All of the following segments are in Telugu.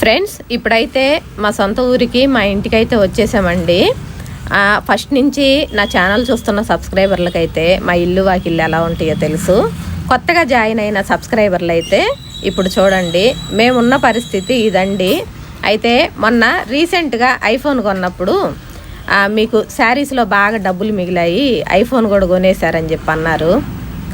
ఫ్రెండ్స్ ఇప్పుడైతే మా సొంత ఊరికి మా ఇంటికి అయితే వచ్చేసామండి ఫస్ట్ నుంచి నా ఛానల్ చూస్తున్న సబ్స్క్రైబర్లకైతే మా ఇల్లు వాకిల్లు ఎలా ఉంటాయో తెలుసు. కొత్తగా జాయిన్ అయిన సబ్స్క్రైబర్లు అయితే ఇప్పుడు చూడండి మేమున్న పరిస్థితి ఇదండి. అయితే మొన్న రీసెంట్గా ఐఫోన్ కొన్నప్పుడు మీకు శారీస్లో బాగా డబ్బులు మిగిలాయి ఐఫోన్ కూడా కొనేశారని చెప్పి అన్నారు.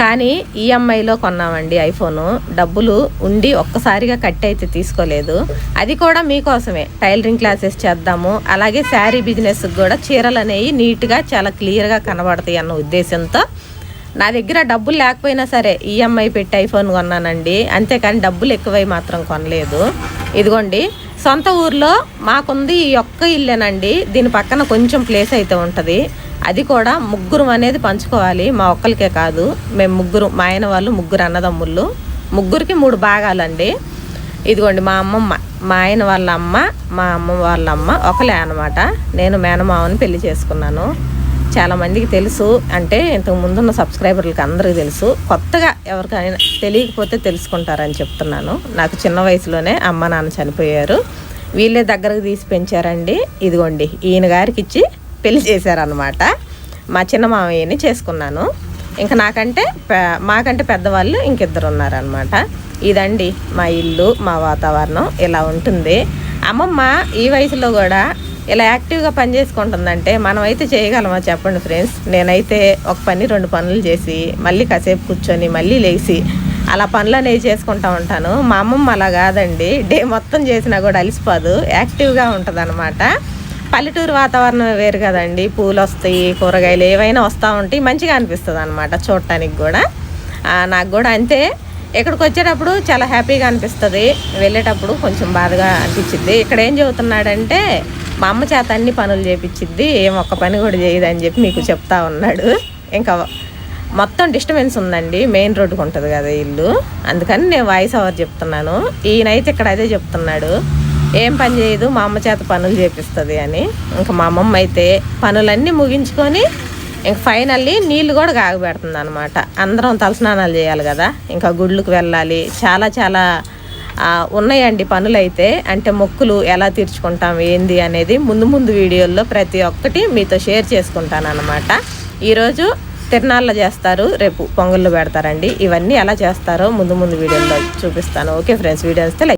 కానీ ఈఎంఐలో కొన్నామండి ఐఫోను. డబ్బులు ఉండి ఒక్కసారిగా కట్ అయితే తీసుకోలేదు. అది కూడా మీకోసమే. టైలరింగ్ క్లాసెస్ చేద్దాము. అలాగే శారీ బిజినెస్కి కూడా చీరలు అనేవి నీట్గా చాలా క్లియర్గా కనబడతాయి అన్న ఉద్దేశంతో. నా దగ్గర డబ్బులు లేకపోయినా సరే ఈఎంఐ పెట్టి ఐఫోన్ కొన్నానండి. అంతేకాని డబ్బులు ఎక్కువై మాత్రం కొనలేదు. ఇదిగోండి సొంత ఊర్లో మాకుంది ఈ ఒక్క ఇల్లేనండి. దీని పక్కన కొంచెం ప్లేస్ అయితే ఉంటుంది. అది కూడా ముగ్గురం అనేది పంచుకోవాలి మా ఒక్కరికే కాదు. మేము ముగ్గురు మా ఆయన వాళ్ళు ముగ్గురు అన్నదమ్ముళ్ళు. ముగ్గురికి మూడు భాగాలండి. ఇదిగోండి మా అమ్మమ్మ మా ఆయన వాళ్ళ అమ్మ మా అమ్మ వాళ్ళ అమ్మ ఒకలే అనమాట నేను మేనమామని పెళ్ళి చేసుకున్నాను. చాలా మందికి తెలుసు అంటే ఇంతకు ముందున్న సబ్స్క్రైబర్లకి అందరికీ తెలుసు. కొత్తగా ఎవరికైనా తెలియకపోతే తెలుసుకుంటారని చెప్తున్నాను. నాకు చిన్న వయసులోనే అమ్మ నాన్న చనిపోయారు. వీళ్ళే దగ్గరకు తీసి పెంచారండి. ఇదిగోండి ఈయన గారికి ఇచ్చి పెళ్ళి చేశారనమాట మా చిన్న మామయ్యని చేసుకున్నాను. ఇంకా నాకంటే మాకంటే పెద్దవాళ్ళు ఇంకిద్దరు ఉన్నారనమాట ఇదండి మా ఇల్లు మా వాతావరణం ఇలా ఉంటుంది. అమ్మమ్మ ఈ వయసులో కూడా ఇలా యాక్టివ్గా పని చేసుకుంటుందంటే మనం అయితే చేయగలమా చెప్పండి ఫ్రెండ్స్? నేనైతే ఒక పని రెండు పనులు చేసి మళ్ళీ కాసేపు కూర్చొని మళ్ళీ లేచి అలా పనులు అనేవి చేసుకుంటా ఉంటాను. మా అమ్మమ్మ అలా కాదండి. డే మొత్తం చేసినా కూడా అలిసిపోదు. యాక్టివ్గా ఉంటుంది పల్లెటూరు వాతావరణం వేరు కదండి. పూలు వస్తాయి కూరగాయలు ఏవైనా వస్తూ ఉంటాయి మంచిగా అనిపిస్తుంది అనమాట చూడటానికి కూడా. నాకు కూడా అంతే. ఇక్కడికి వచ్చేటప్పుడు చాలా హ్యాపీగా అనిపిస్తుంది. వెళ్ళేటప్పుడు కొంచెం బాధగా అనిపించింది ఇక్కడ ఏం చెబుతున్నాడంటే మా అమ్మ చేత అన్ని పనులు చేపించిద్ది ఏం ఒక్క పని కూడా చేయదు అని చెప్పి మీకు చెప్తా ఉన్నాడు. ఇంకా మొత్తం డిస్టర్బెన్స్ ఉందండి. మెయిన్ రోడ్డుకు ఉంటుంది కదా ఇల్లు. అందుకని నేను వాయిస్ ఓవర్ చెప్తున్నాను. ఈయనైతే ఇక్కడ అదే చెప్తున్నాడు. ఏం పని చేయదు మా అమ్మ చేత పనులు చేపిస్తుంది అని. ఇంకా మా అమ్మమ్మ అయితే పనులన్నీ ముగించుకొని ఇంక ఫైనల్లీ నీళ్ళు కూడా కాగబెడుతుంది అనమాట అందరం తలస్నానాలు చేయాలి కదా ఇంకా గుళ్ళకు వెళ్ళాలి. చాలా చాలా ఉన్నాయండి పనులు అయితే అంటే మొక్కులు ఎలా తీర్చుకుంటాం ఏంది అనేది ముందు ముందు వీడియోల్లో ప్రతి ఒక్కటి మీతో షేర్ చేసుకుంటాను అనమాట ఈరోజు తిరణాల్లో చేస్తారు రేపు పొంగల్లో పెడతారండి. ఇవన్నీ ఎలా చేస్తారో ముందు ముందు వీడియోలో చూపిస్తాను. ఓకే ఫ్రెండ్స్ వీడియో వస్తే లైక్